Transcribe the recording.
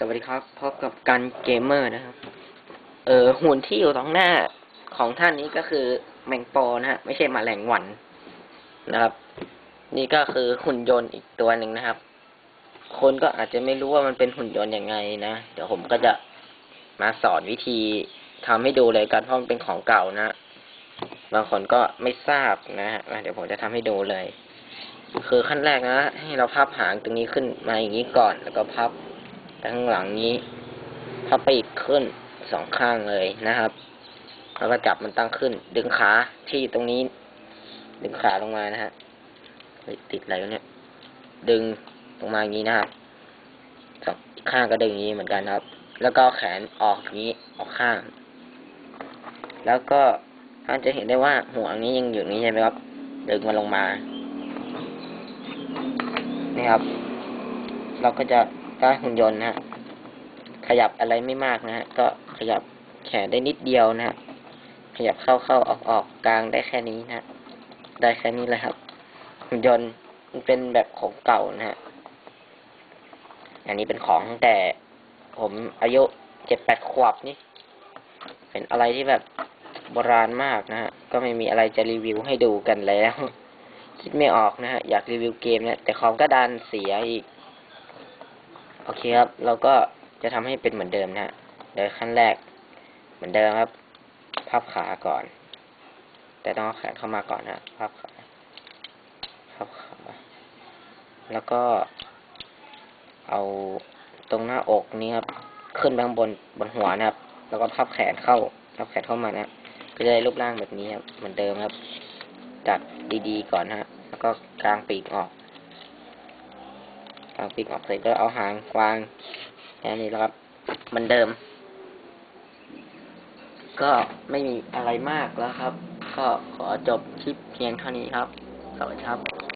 สวัสดีครับพบกับกันเกมเมอร์นะครับ เออหุ่นที่อยู่ตรงหน้าของท่านนี้ก็คือแมงปอนะฮะ ไม่ใช่มแมลงวันนะครับ นี่ก็คือหุ่นยนต์อีกตัวหนึ่งนะครับ คนก็อาจจะไม่รู้ว่ามันเป็นหุ่นยนต์ยังไงนะ เดี๋ยวผมก็จะมาสอนวิธีทำให้ดูเลยกันเพราะมันเป็นของเก่านะ บางคนก็ไม่ทราบนะฮะเดี๋ยวผมจะทำให้ดูเลย คือขั้นแรกนะ ให้เราพับหางตรงนี้ขึ้นมาอย่างนี้ก่อนแล้วก็พับ ข้างหลังนี้พับไปอีกขึ้นสองข้างเลยนะครับ แล้วก็จับมันตั้งขึ้น ดึงขาที่ตรงนี้ ดึงขาลงมานะฮะติดอะไรเนี่ย ดึงลงมาอย่างนี้นะครับสองข้างก็ดึงอย่างนี้เหมือนกันครับ แล้วก็แขนออกอย่างนี้ออกข้าง แล้วก็ท่านจะเห็นได้ว่าหัวนี้ยังอยู่นี้ใช่ไหมครับ ดึงมันลงมา นี่ครับ เราก็จะ ได้หุ่นยนต์นะฮะขยับอะไรไม่มากนะฮะก็ขยับแขนได้นิดเดียวนะฮะขยับเข้าเข้าออกออกกลางได้แค่นี้นะฮะได้แค่นี้เลยครับหุ่นยนต์มันเป็นแบบของเก่านะฮะอันนี้เป็นของแต่ผมอายุเจ็ดแปดขวบนี่ เป็นอะไรที่แบบโบราณมากนะฮะ ก็ไม่มีอะไรจะรีวิวให้ดูกันแล้ว คิดไม่ออกนะฮะ อยากรีวิวเกมเนี่ยแต่คอมก็ดันเสียอีก โอเคครับ เราก็จะทำให้เป็นเหมือนเดิมนะฮะโดยขั้นแรก เหมือนเดิมครับ พับขาก่อน แต่ต้องเอาแขนเข้ามาก่อนนะพับขาพับขาแล้วก็ เอาตรงหน้าอกนี้ครับ ขึ้นไปข้างบนบนหัวนะครับ แล้วก็พับแขนเข้าพับแขนเข้ามานะก็จะได้รูปร่างแบบนี้ครับเหมือนเดิมครับจัดดีๆก่อนนะฮะ แล้วก็กลางปีกออก กางปีกออกเสร็จก็เอาหางวางแค่นี้แล้วครับเหมือนเดิม ก็ไม่มีอะไรมากแล้วครับ ก็ขอจบคลิปเพียงเท่านี้ครับ สวัสดีครับ